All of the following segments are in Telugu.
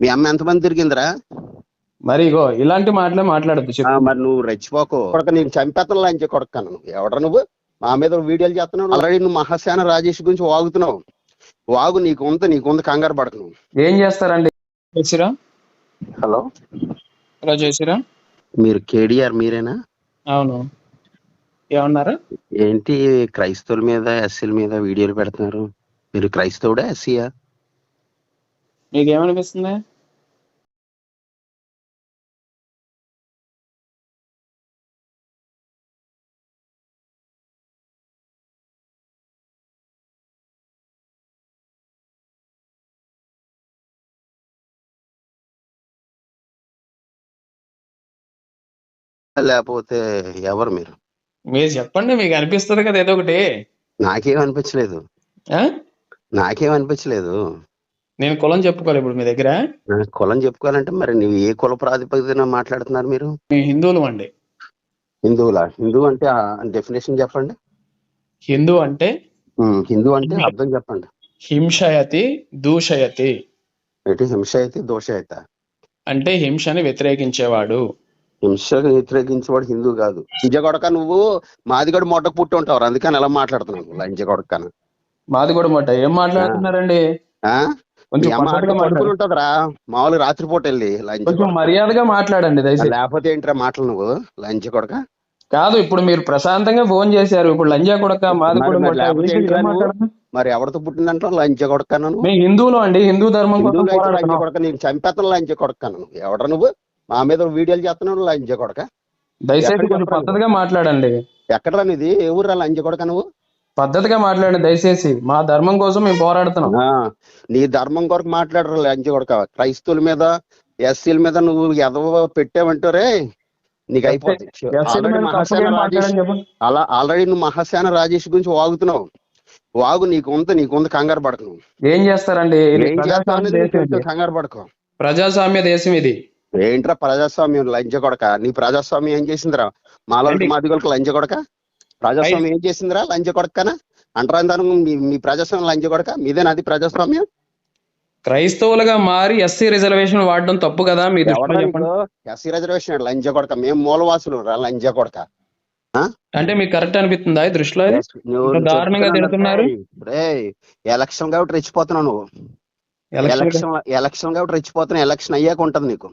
మీ అమ్మ ఎంతమంది తిరిగిందిరా? మరి ఇగో ఇలాంటి మాటలే మాట్లాడద్దు మరి నువ్వు రెచ్చిపోకు. కొడక నేను చంపేతను లంచ కొడకాను ఎవడ నువ్వు? మా మీద వీడియోలు చేస్తున్నావు. ఆల్రెడీ నువ్వు మహాసేన రాజేష్ గురించి వాగుతున్నావు. వాగు నీకు ఉంది నీకు ఉంది కంగారు పడకు నువ్వు. ఏం చేస్తారండి? హలో? ఇలా చేసిరా మీరు కేడిఆర్ మీరేనా? అవును. ఏమన్నారు? ఏంటి క్రైస్తవుల మీద ఎస్సీల మీద వీడియోలు పెడుతున్నారు? మీరు క్రైస్తవుడా ఎస్సీయా? మీకు లేకపోతే ఎవరు మీరు? మీరు చెప్పండి మీకు అనిపిస్తుంది కదా ఏదో ఒకటి. నాకేం అనిపించలేదు. ఆ? నాకేం అనిపించలేదు. నేను కులం చెప్పుకోవాలి ఇప్పుడు మీ దగ్గర. కులం చెప్పుకోవాలంటే మరి నువ్వు ఏ కుల ప్రాతిపదికన మాట్లాడుతున్నారు మీరు? మేము హిందువులు అండి. హిందువులా? హిందూ అంటే డెఫినేషన్ చెప్పండి. హిందూ అంటే? ఉమ్, హిందూ అంటే అర్థం చెప్పండి. హింసయతి దూషయతి. ఏంటి? హింస అయితే దోష అయితే అంటే హింసని వ్యతిరేకించేవాడు. హింస వ్యతిరేకించేవాడు హిందూ కాదు. లంజ కొడక నువ్వు మాది కూడా మొట్ట పుట్టి ఉంటావు అందుకని ఎలా మాట్లాడుతున్నావు లంజ కొడకన మాది కూడా మాట. ఏం మాట్లాడుతున్నారండి? ఉంటదిరా మామూలు రాత్రిపూట వెళ్ళి లంచ్ కొంచెం మర్యాదగా మాట్లాడండి లేకపోతే ఏంట్రా మాటలు నువ్వు? లంచ్ కొడక కాదు ఇప్పుడు మీరు ప్రశాంతంగా ఫోన్ చేశారు. ఇప్పుడు లంజా కొడక మాది మరి- మొట్ట, ఎవరితో పుట్టిందంటావు లంచ కొడకను మేము హిందువులు అండి. హిందూ ధర్మం కొడక నేను చంపేతను లంచ కొడకను ఎవడ నువ్వు? మా మీద వీడియోలు చేస్తున్నావు లంచ కొడక. దయచేసి ఎక్కడ కొంచెం? పద్ధతిగా మాట్లాడండి. ఎక్కడరా నీది? ఏ ఊర్రా లంచ కొడక నువ్వు? పద్ధతిగా మాట్లాడండి దయచేసి. మా ధర్మం కోసం మేము పోరాడుతున్నాం. నీ ధర్మం కొరకు మాట్లాడరు లంచ కొడక. క్రైస్తవుల మీద ఎస్సీల మీద నువ్వు ఎదవ పెట్టావంటారే నీకు అయిపోతుంది అలా ఆల్రెడీ నువ్వు మహాసేన రాజేష్ గురించి వాగుతున్నావు. వాగు నీకు ఉంది నీకు ఉంది కంగారు పడకు ఏం చేస్తారండి? ఇది ఇది. కంగారు పడకు. ప్రజాస్వామ్య దేశం ఇది. ఏంట్రా ప్రజాస్వామ్యం? లంచ కొడక నీ ప్రజాస్వామ్యం ఏం చేసిందిరా? మాలో ఏంటి? మాదిగోళ్ళకి లంచ కొడక ప్రజాస్వామ్యం ఏం చేసిందిరా? లంచ కొడకనా అంటారా దాని మీ మీ ప్రజాస్వామ్యం లంచ కొడక మీదేనా అది ప్రజాస్వామ్యం? క్రైస్తవులుగా మారి ఎస్సీ రిజర్వేషన్ వాడడం తప్పు కదా? మీ దృష్టిలో ఎవడరా చెప్పండి. ఎస్సీ రిజర్వేషన్ లంచ కొడక మేము మూలవాసులు రా లంచ కొడక అంటే మీకు కరెక్ట్ అనిపిస్తుందా దృష్టిలో? దారుణంగా తిడుతున్నారు? ఎలక్షన్ కాబట్టి రెచ్చిపోతున్నావు నువ్వు. ఎలక్షన్ ఎలక్షన్ కాబట్టి రెచ్చిపోతున్నావు. ఎలక్షన్ అయ్యాక ఉంటది నీకు.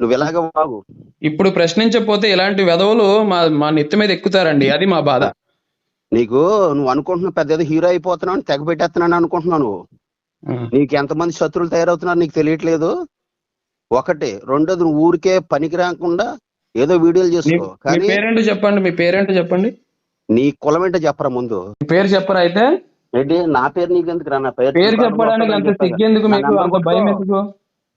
నువ్వు ఇలాగ బాగు ఇప్పుడు ప్రశ్నించకపోతే ఇలాంటి వెధవులు మా మా నెత్తి మీద ఎక్కుతారండి. అది మా బాధ. నీకు నువ్వు అనుకుంటున్నావు పెద్ద ఏదో హీరో అయిపోతున్నావు అని తెగ పెట్టేస్తున్నాను అనుకుంటున్నావు నువ్వు. నీకు ఎంతమంది శత్రువులు తయారవుతున్నారు నీకు తెలియట్లేదు? ఒకటి. రెండోది నువ్వు ఊరికే పనికి రాకుండా ఏదో వీడియోలు చేసుకో. కానీ పేరేంటో చెప్పండి మీ పేరేంటో చెప్పండి. నీ కులం ఏంటో చెప్పరా ముందు? పేరు చెప్పరా అయితే? ఏంటి? నా పేరు నీకు ఎందుకు రా నా పేరు? పేరు చెప్పడానికి అంత. సిగ్గెందుకు మీకు? అంత భయం. ఎందుకు?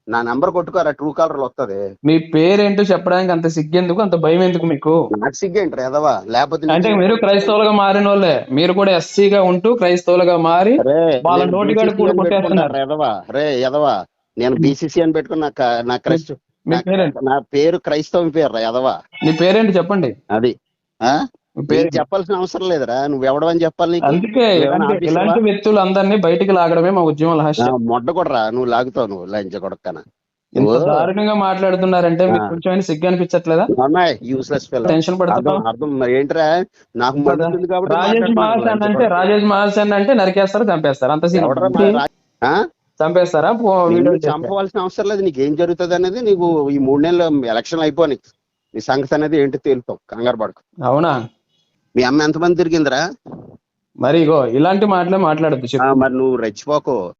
నా నంబర్ కొట్టుకోరా ట్రూ కాలర్ వస్తుంది. మీ పేరేంటో చెప్పడానికి అంత సిగ్గెందుకు అంత భయం ఎందుకు మీకు? నాకు సిగ్గేంటి ఎదవా? లేకపోతే అంటే మీరు క్రైస్తవులుగా మారిన వాళ్ళే మీరు కూడా ఎస్సీగా ఉంటూ క్రైస్తవులుగా మారి వాళ్ళ BCC కూడా కొట్టేస్తున్నారు. ఎదవా? రే ఎదవా? నేను బీసీసీ అని పెట్టుకున్నా నా క- నా పేరు క్రైస్తవ పేరు రా ఎదవా? మీ పేరేంటి చెప్పండి? అది పేరు చెప్పాల్సిన అవసరం లేదురా. నువ్వు ఎవడవని చెప్పాలి అందుకే ఇలాంటి వ్యక్తులు అందరినీ బయటికి లాగడమే మా ఉద్యమ రహస్యం మొడ్డ కూడా రా నువ్వు లాగుతావు నువ్వు లంచ కొడక్కన. దారుణంగా మాట్లాడుతున్నారంటే మీకు. కొంచెం సిగ్గు అనిపించట్లేదా? యూస్లెస్ టెన్షన్ అర్థం ఏంట్రా? నాకు రాజేష్ మహాసేన్ అంటే. రాజేష్ మహాసేన్ అంటే నరికేస్తారు చంపేస్తారు. అంత సీన్? చంపేస్తారా. చంపవలసిన అవసరం లేదు. నీకు ఏం జరుగుతుంది అనేది నీకు ఈ మూడు నెలలు ఎలక్షన్ అయిపోయి నీ సంగతి అనేది ఏంటి తేలుతావు. కంగారు పడకు. అవునా? మీ అమ్మ ఎంతమంది తిరిగిందిరా? మరి ఇగో ఇలాంటి మాటలే మాట్లాడద్దు మరి నువ్వు రెచ్చిపోకు.